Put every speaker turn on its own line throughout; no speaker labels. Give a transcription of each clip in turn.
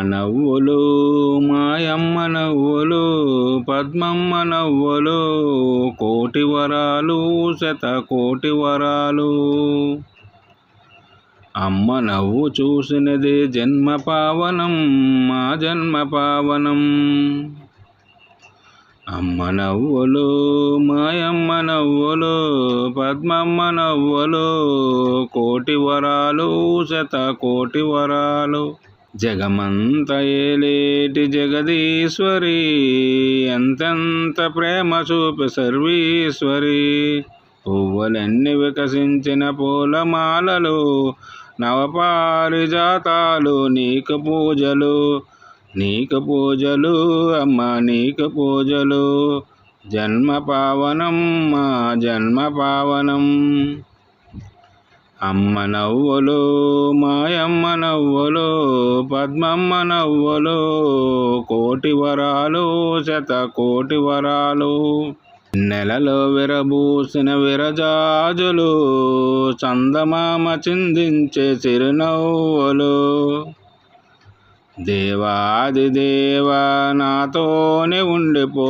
నవ్వులు మాయమ్మ నవ్వులు పద్మమ్మ నవ్వులు కోటి వరాలు శత కోటి వరాలు. అమ్మ నవ్వు చూసినది జన్మ పావనం మా జన్మ పావనం. అమ్మ నవ్వులు మాయమ్మ నవ్వులు పద్మమ్మ నవ్వులు కోటి వరాలు శత కోటి వరాలు. జగమంత ఏలేటి జగదీశ్వరి ఎంతెంత ప్రేమ చూపి సర్వీశ్వరి. పువ్వులన్నీ వికసించిన పూలమాలలు నవపారిజాతాలు నీకు పూజలు నీకు పూజలు అమ్మ నీకు పూజలు. జన్మ పావనం మా జన్మ పావనం. అమ్మ నవ్వులు మాయమ్మ నవ్వులు పద్మమ్మ నవ్వులు కోటి వరాలు శత కోటి వరాలు. నెలలో విరబూసిన విరజాజులు చందమామ చిందించే చిరునవ్వులు. దేవాది దేవ నాతోనే ఉండిపో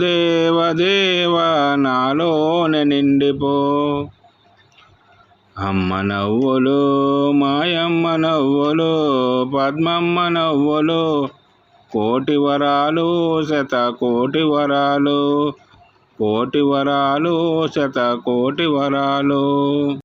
దేవ దేవ నాలోనే నిండిపో. అమ్మ నవ్వులు మాయమ్మ నవ్వులు పద్మమ్మ నవ్వులు కోటి వరాలు శత కోటి వరాలు కోటి వరాలు శత కోటి వరాలు.